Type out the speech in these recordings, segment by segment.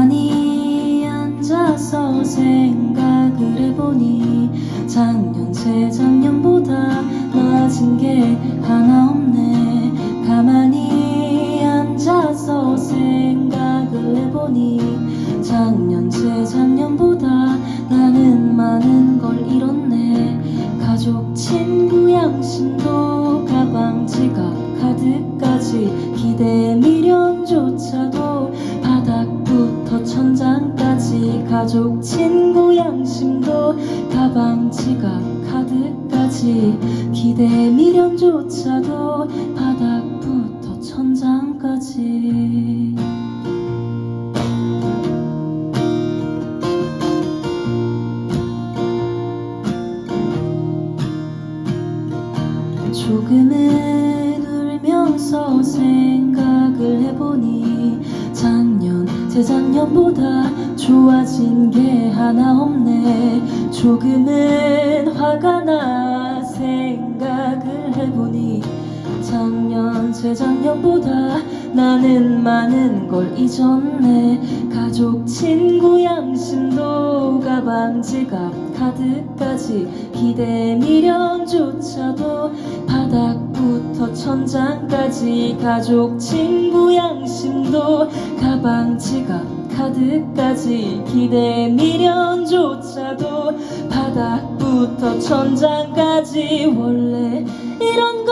가만히 앉아서 생각을 해보니 작년 재작년보다 낮은 게 하나 없네. 가만히 앉아서 생각을 해보니 작년 재작년보다 나는 많은 걸 잃었네. 가족 친구 양심도 가방 지갑 카드까지 기대 천장까지 가족 친구 양심도 가방 지갑 카드까지 기대 미련조차도 바닥부터 천장까지. 조금은 울면서 생각을 재작년보다 좋아진 게 하나 없네. 조금은 화가 나 생각을 해보니 작년 재작년보다 나는 많은 걸 잊었네. 가족 친구 양심도 가방 지갑 카드까지 기대 미련조차도 바닥부터 천장까지 가족 친구 양심도 가방 지갑 카드까지 기대 미련조차도 바닥부터 천장까지. 원래 이런 시간이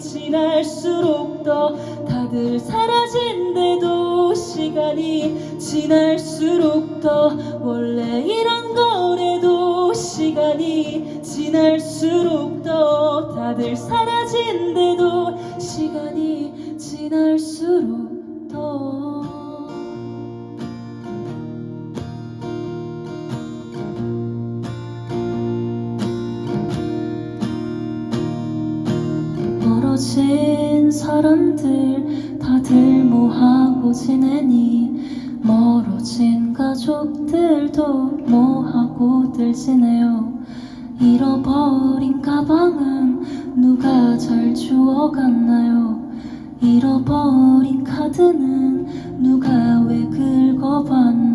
지날수록 더 다들 사라진대도 시간이 지날수록 더 원래 이런 거래도 시간이 지날수록 더 다들 사라진대도 시간이 지날수록 더 멀어진 사람들 다들 뭐하고 지내니? 멀어진 가족들도 뭐하고들 지내요? 잃어버린 가방은 누가 잘 주워갔나요? 잃어버린 카드는 누가 왜 긁어봤나요